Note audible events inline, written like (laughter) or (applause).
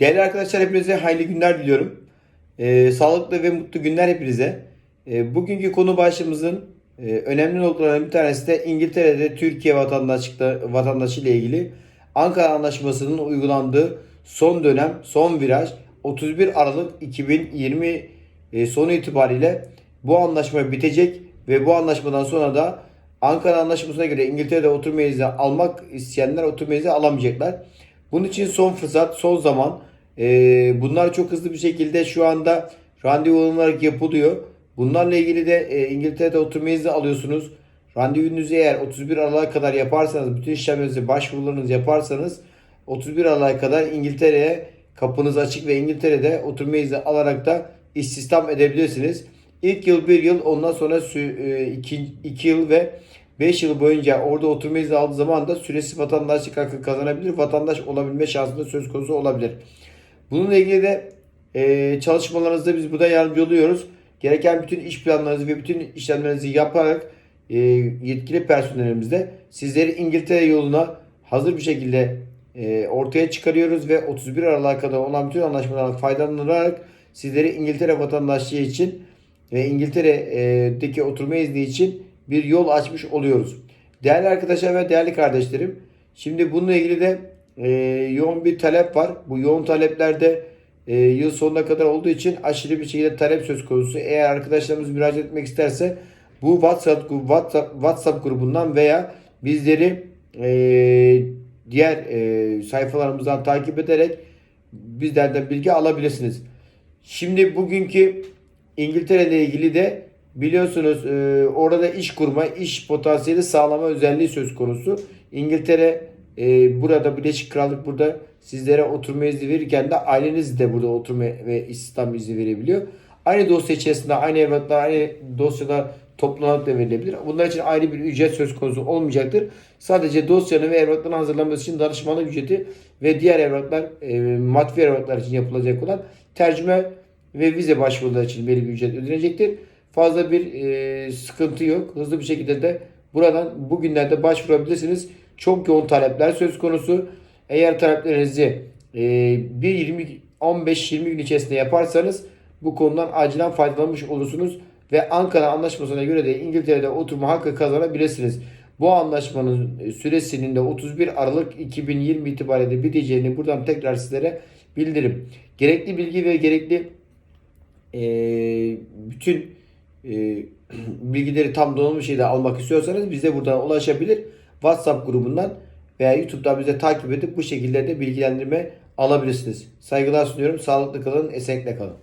Değerli arkadaşlar hepinize hayırlı günler diliyorum. Ee, sağlıklı ve mutlu günler hepinize. Ee, bugünkü konu başlığımızın e, önemli noktalarından bir tanesi de İngiltere'de Türkiye vatandaşı ile ilgili Ankara Anlaşması'nın uygulandığı son dönem, son viraj 31 Aralık 2020 e, sonu itibariyle bu anlaşma bitecek ve bu anlaşmadan sonra da Ankara Anlaşması'na göre İngiltere'de oturma izni almak isteyenler oturma izni alamayacaklar. Bunun için son fırsat, son zaman. Ee, bunlar çok hızlı bir şekilde şu anda randevu alınarak yapılıyor. Bunlarla ilgili de e, İngiltere'de oturma izni alıyorsunuz. Randevunuzu eğer 31 Aralık'a kadar yaparsanız, bütün işlemlerinizi, başvurularınızı yaparsanız 31 Aralık'a kadar İngiltere'ye kapınız açık ve İngiltere'de oturma izni alarak da istihdam edebilirsiniz. İlk yıl bir yıl ondan sonra 2 yıl ve 5 yıl boyunca orada oturma izni aldığı zaman da süresiz vatandaşlık hakkı kazanabilir. Vatandaş olabilme şansı da söz konusu olabilir. Bununla ilgili de e, çalışmalarınızda biz burada yardımcı oluyoruz. Gereken bütün iş planlarınızı ve bütün işlemlerinizi yaparak e, yetkili personelimizle sizleri İngiltere yoluna hazır bir şekilde e, ortaya çıkarıyoruz ve 31 Aralık'a kadar olan bütün anlaşmalardan faydalanarak sizleri İngiltere vatandaşlığı için ve İngiltere'deki oturma izni için bir yol açmış oluyoruz. Değerli arkadaşlar ve değerli kardeşlerim, şimdi bununla ilgili de e, yoğun bir talep var. Bu yoğun taleplerde e, yıl sonuna kadar olduğu için aşırı bir şekilde talep söz konusu. Eğer arkadaşlarımız müracaat etmek isterse bu WhatsApp, WhatsApp, WhatsApp grubundan veya bizleri e, diğer e, sayfalarımızdan takip ederek bizlerden bilgi alabilirsiniz. Şimdi bugünkü İngiltere ile ilgili de biliyorsunuz e, orada iş kurma, iş potansiyeli sağlama özelliği söz konusu. İngiltere e, burada Birleşik Krallık burada sizlere oturma izni verirken de aileniz de burada oturma ve istihdam izni verebiliyor. Aynı dosya içerisinde aynı evlatlar aynı dosyada toplanarak da verilebilir. Bunlar için ayrı bir ücret söz konusu olmayacaktır. Sadece dosyanın ve evrakların hazırlanması için danışmanlık ücreti ve diğer evraklar, e, maddi evraklar için yapılacak olan tercüme ve vize başvuruları için belli bir ücret ödenecektir. Fazla bir e, sıkıntı yok. Hızlı bir şekilde de buradan bugünlerde başvurabilirsiniz. Çok yoğun talepler söz konusu. Eğer taleplerinizi e, 1 15-20 gün içerisinde yaparsanız bu konudan acilen faydalanmış olursunuz ve Ankara Anlaşması'na göre de İngiltere'de oturma hakkı kazanabilirsiniz. Bu anlaşmanın süresinin de 31 Aralık 2020 itibariyle biteceğini buradan tekrar sizlere bildirim. Gerekli bilgi ve gerekli e, bütün e, (clears throat) bilgileri tam donanımlı şekilde almak istiyorsanız bize buradan ulaşabilir. WhatsApp grubundan veya YouTube'dan bize takip edip bu şekilde de bilgilendirme alabilirsiniz. Saygılar sunuyorum. Sağlıklı kalın, esenlikle kalın.